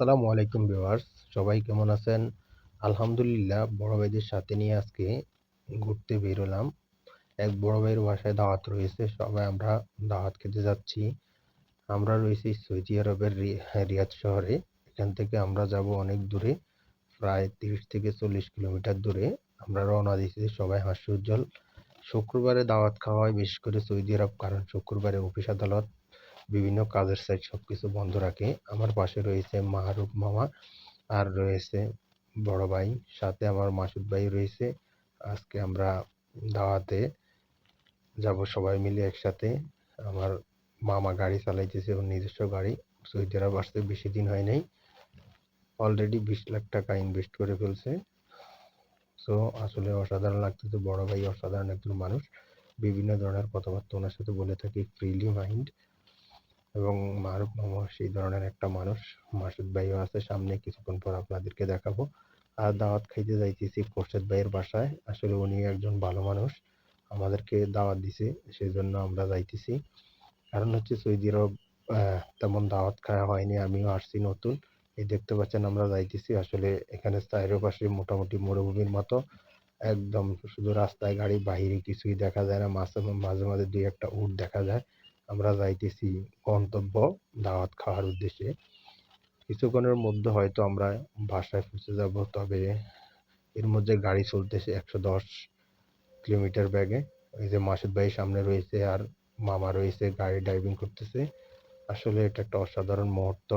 আসসালামু আলাইকুম ভিউয়ার্স সবাই কেমন আছেন? আলহামদুলিল্লাহ বড় ভাইদের সাথে নিয়ে আজকে ঘুরতে বেরোলাম এক বড় ভাইয়ের বাসায় দাওয়াত রয়েছে সবাই আমরা দাওয়াত খেতে যাচ্ছি। আমরা রয়েছি সৌদি আরবের হ্যাঁ, রিয়াদ শহরে। এখান থেকে আমরা যাব অনেক দূরে প্রায় তিরিশ থেকে চল্লিশ কিলোমিটার দূরে। আমরা রওনা দিয়েছি সবাই হাস্য উজ্জ্বল। শুক্রবারে দাওয়াত খাওয়া হয় বিশেষ করে সৌদি আরব কারণ শুক্রবারে অফিস আদালত। বিভিন্ন কাজের সাইড সব কিছু বন্ধ রাখে। আমার পাশে রয়েছে মাহরুফ মামা আর রয়েছে বড় ভাই, সাথে আমার মাসুদ ভাই রয়েছে। আজকে আমরা দাওয়াতে যাব সবাই মিলে একসাথে। আমার মামা গাড়ি চালাইতেছে, ওর নিজস্ব গাড়ি। সৌদি আরব আসতে বেশি দিন হয় নাই। অলরেডি বিশ লাখ টাকা ইনভেস্ট করে ফেলছে। সো আসলে অসাধারণ লাগতেছে, বড় ভাই অসাধারণ একজন মানুষ। বিভিন্ন ধরনের কথাবার্তা ওনার সাথে বলে থাকি ফ্রিলি মাইন্ড এবং মারুফ মামা সেই ধরনের একটা মানুষ, মাসুদ ভাইও আছে সামনে, কিছুক্ষণ পর আপনাদেরকে দেখাবো। আর দাওয়াত খাইতে যাইতেছি খোরশেদ ভাইয়ের বাসায়। আসলে উনি একজন ভালো মানুষ, আমাদেরকে দাওয়াত দিছে সেই জন্য আমরা যাইতেছি। কারণ হচ্ছে সৌদি আরব তেমন দাওয়াত খাওয়া হয়নি, আমিও আসছি নতুন। এই দেখতে পাচ্ছেন আমরা যাইতেছি, আসলে এখানে চারিপাশে মোটামুটি মরুভূমির মতো। একদম শুধু রাস্তায় গাড়ি, বাহিরে কিছুই দেখা যায় না মাঝে মাঝে দুই একটা উট দেখা যায়। আমরা যাইতেছি গন্তব্য দাওয়াত খাওয়ার উদ্দেশ্যে। কিছুক্ষণের মধ্যে হয়তো আমরা বাসায় পৌঁছে যাব, তবে এর মধ্যে গাড়ি চলতেছে একশো দশ কিলোমিটার ব্যাগে। ওই যে মাসুদ ভাই সামনে রয়েছে আর মামা রয়েছে, গাড়ি ড্রাইভিং করতেছে। আসলে এটা একটা অসাধারণ মুহূর্ত।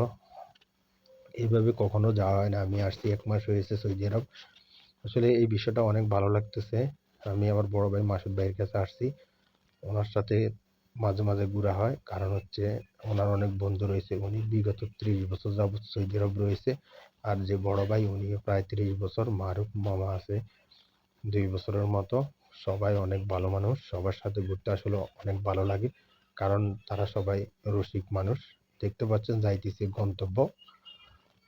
এইভাবে কখনো যাওয়া হয় না। আমি আসছি এক মাস হয়েছে সৌদি আরব আসলে এই বিষয়টা অনেক ভালো লাগতেছে। আমি আমার বড় ভাই মাসুদ ভাইয়ের কাছে আসছি। ওনার সাথে মাঝে মাঝে ঘোরা হয়। কারণ হচ্ছে ওনার অনেক বন্ধু রয়েছে, উনি বিগত ত্রিশ বছর যাবৎ সৌদি আরব রয়েছে। আর যে বড় ভাই উনিও প্রায় ত্রিশ বছর মারুফ মামা আছে। দুই বছরের মতো। সবাই অনেক ভালো মানুষ, সবার সাথে ঘুরতে আসলে অনেক ভালো লাগে। কারণ তারা সবাই রসিক মানুষ। দেখতে পাচ্ছেন যাইতেছে গন্তব্য।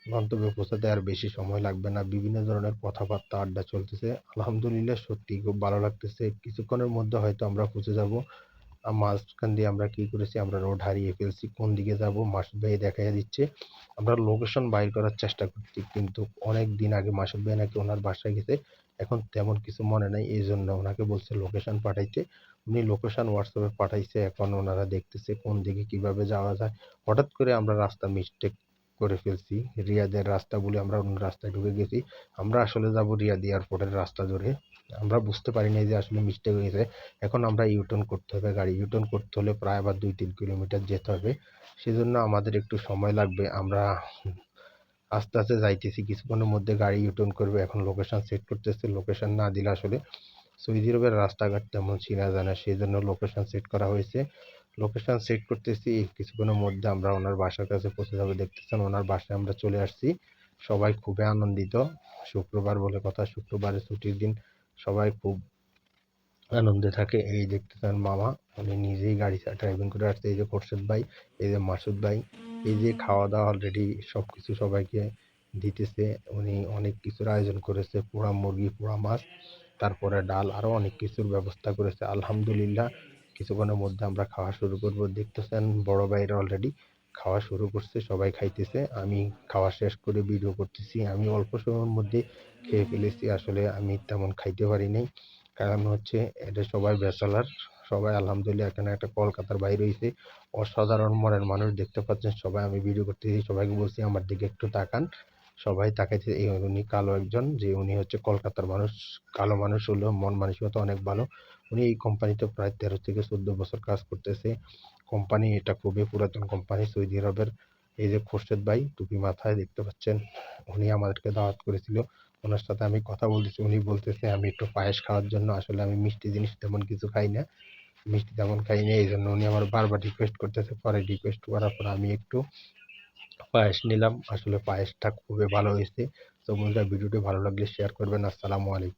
গন্তব্যে পৌঁছাতে আর বেশি সময় লাগবে না। বিভিন্ন ধরনের কথাবার্তা, আড্ডা চলতেছে। আলহামদুলিল্লাহ সত্যি খুব ভালো লাগতেছে। কিছুক্ষণের মধ্যে হয়তো আমরা পৌঁছে যাব। মাঝখান দিয়ে আমরা কি করেছি, আমরা রোড হারিয়ে ফেলছি। কোন দিকে যাব মাসুদ ভাই দেখা দিচ্ছে। আমরা লোকেশন বাইর করার চেষ্টা করছি, কিন্তু অনেক দিন আগে মাসুদ ভাই নাকি ওনার বাসায় গেছে। এখন তেমন কিছু মনে নাই এই জন্য ওনাকে বলছে লোকেশন পাঠাইতে। উনি লোকেশন হোয়াটসঅ্যাপে পাঠাইছে, এখন ওনারা দেখতেছে কোন দিকে কীভাবে যাওয়া যায়। হঠাৎ করে আমরা রাস্তা মিস্টেক করে ফেলছি। রিয়াদের রাস্তা বলে আমরা অন্য রাস্তায় ঢুকে গেছি। আমরা আসলে যাব রিয়াদ এয়ারপোর্টের রাস্তা ধরে। আমরা বুঝতে পারি নাই যে আসলে মিস্টেক হয়েছে। এখন আমরা ইউটার্ন করতে হবে গাড়ি। ইউটার্ন করতে হলে প্রায় আবার দুই তিন কিলোমিটার যেতে হবে। সেজন্য আমাদের একটু সময় লাগবে। আমরা আস্তে আস্তে যাইতেছি। কিছুক্ষণের মধ্যে গাড়ি ইউটার্ন করবে। এখন লোকেশন সেট করতেছে। লোকেশন না দিলে আসলে সৌদি আরবের রাস্তাঘাট তেমন চিনা যায় না সেই জন্য লোকেশন সেট করা হয়েছে। লোকেশন সেট করতেছি, কিছুক্ষণের মধ্যে আমরা ওনার বাসার কাছে পৌঁছে যাব। দেখতেছেন, ওনার বাসায় আমরা চলে আসছি। সবাই খুবই আনন্দিত। শুক্রবার বলে কথা শুক্রবারে ছুটির দিন। সবাই খুব আনন্দে থাকে। এই দেখতেছেন মামা, উনি নিজেই গাড়ি ড্রাইভিং করে আসছে। এই যে খোরশেদ ভাই, এই যে মাসুদ ভাই, এই যে খাওয়া দাওয়া অলরেডি সব কিছু সবাইকে দিতেছে। উনি অনেক কিছুর আয়োজন করেছে। পোড়া মুরগি, পোড়া মাছ। তারপরে ডাল আরও অনেক কিছুর ব্যবস্থা করেছে, আলহামদুলিল্লাহ। কিছুক্ষণের মধ্যে আমরা খাওয়া শুরু করব। দেখতেছেন বড় ভাইরা অলরেডি খাওয়া শুরু করছে, সবাই খাইতেছে। আমি খাওয়া শেষ করে ভিডিও করতেছি। আমি অল্প সময়ের মধ্যে খেয়ে ফেলেছি, আসলে আমি তেমন খাইতে পারি নাই। কারণ হচ্ছে এটা সবাই ব্যাচেলার, সবাই আলহামদুলিল্লাহ এখানে একটা কলকাতার বাইরে হয়েছে অসাধারণ মনের মানুষ দেখতে পাচ্ছেন, সবাই আমি ভিডিও করতেছি, সবাইকে বলছি আমার দিকে একটু তাকান। সবাই তাকাইছে এই উনি কালো একজন, যে উনি হচ্ছে কলকাতার মানুষ, কালো মানুষ হলেও মন মানসিকতা অনেক ভালো। উনি এই কোম্পানিতে প্রায় তেরো থেকে চোদ্দ বছর কাজ করতেছে। কোম্পানি এটা খুবই পুরাতন কোম্পানি সৌদি আরবের এই যে খোরশেদ ভাই, টুপি মাথায় দেখতে পাচ্ছেন, উনি আমাদেরকে দাওয়াত করেছিল। ওনার সাথে আমি কথা বলতেছি, উনি বলতেছে, আমি একটু পায়েস খাওয়ার জন্য আসলে আমি মিষ্টি জিনিস তেমন কিছু খাই না। মিষ্টি তেমন খাই না, এই জন্য উনি আমার বারবার রিকোয়েস্ট করতেছে। পরে রিকোয়েস্ট করার পর আমি একটু পায়েস নিলাম। আসলে পায়েসটা খুবই ভালো হয়েছে। তো বন্ধুরা, ভিডিওটি ভালো লাগলে শেয়ার করবেন। আসসালামু আলাইকুম।